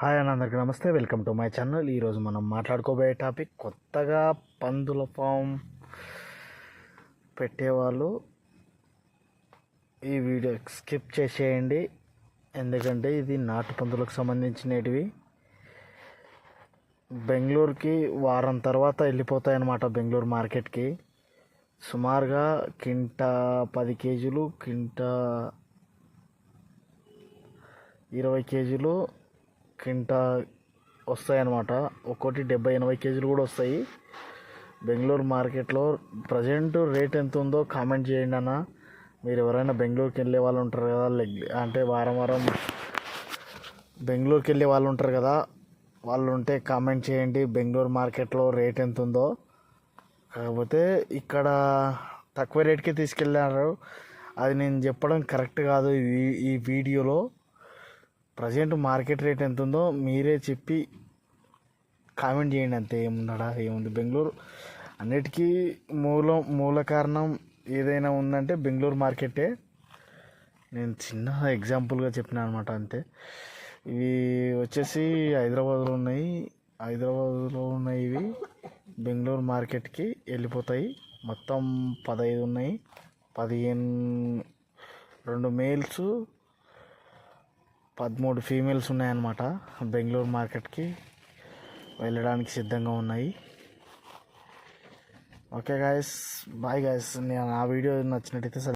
Hi అన్న అందరికీ నమస్తే. Welcome to my channel. ఈరోజు మనం మాట్లాడుకోబోయే టాపిక్ కొత్తగా పందుల ఫామ్ పెట్టేవాళ్ళు. ఈ వీడియో స్కిప్ చేసేయండి. ఎందుకంటే ఇది నాటు పందులకు సంబంధించినటివి. బెంగళూరుకి వారం తర్వాత వెళ్ళిపోతాయి అన్నమాట బెంగళూరు మార్కెట్కి. సుమారుగా కింట పది కేజీలు కింట ఇరవై కేజీలు కింట వస్తాయన్నమాట. ఒక్కోటి డెబ్బై ఎనభై కేజీలు కూడా వస్తాయి. బెంగళూరు మార్కెట్లో ప్రజెంట్ రేట్ ఎంత ఉందో కామెంట్ చేయండి అన్న. మీరు ఎవరైనా బెంగళూరుకి వెళ్ళే వాళ్ళు ఉంటారు కదా లెగ్ అంటే వారం వారం బెంగళూరుకి వెళ్ళే వాళ్ళు ఉంటారు కదా వాళ్ళు ఉంటే కామెంట్ చేయండి. బెంగళూరు మార్కెట్లో రేట్ ఎంత ఉందో కాకపోతే ఇక్కడ తక్కువ రేట్కి తీసుకెళ్ళారు. అది నేను చెప్పడం కరెక్ట్ కాదు ఈ ఈ వీడియోలో. ప్రజెంట్ మార్కెట్ రేట్ ఎంత ఉందో మీరే చెప్పి కామెంట్ చేయండి అంతే ఏముందడా ఏముంది. బెంగళూరు అన్నిటికీ మూలం మూల కారణం ఏదైనా ఉందంటే బెంగళూరు మార్కెటే. నేను చిన్న ఎగ్జాంపుల్గా చెప్పిన అనమాట అంతే. ఇవి వచ్చేసి హైదరాబాద్లో ఉన్నాయి. హైదరాబాద్లో ఉన్నాయి ఇవి. బెంగళూరు మార్కెట్కి వెళ్ళిపోతాయి. మొత్తం పదహైదు ఉన్నాయి. పదిహేను రెండు మేల్స్ పదమూడు ఫీమేల్స్ ఉన్నాయన్నమాట. బెంగళూరు మార్కెట్కి వెళ్ళడానికి సిద్ధంగా ఉన్నాయి. ఓకే గాయస్ బాయ్ గాయస్ నేను ఆ వీడియో నచ్చినట్టయితే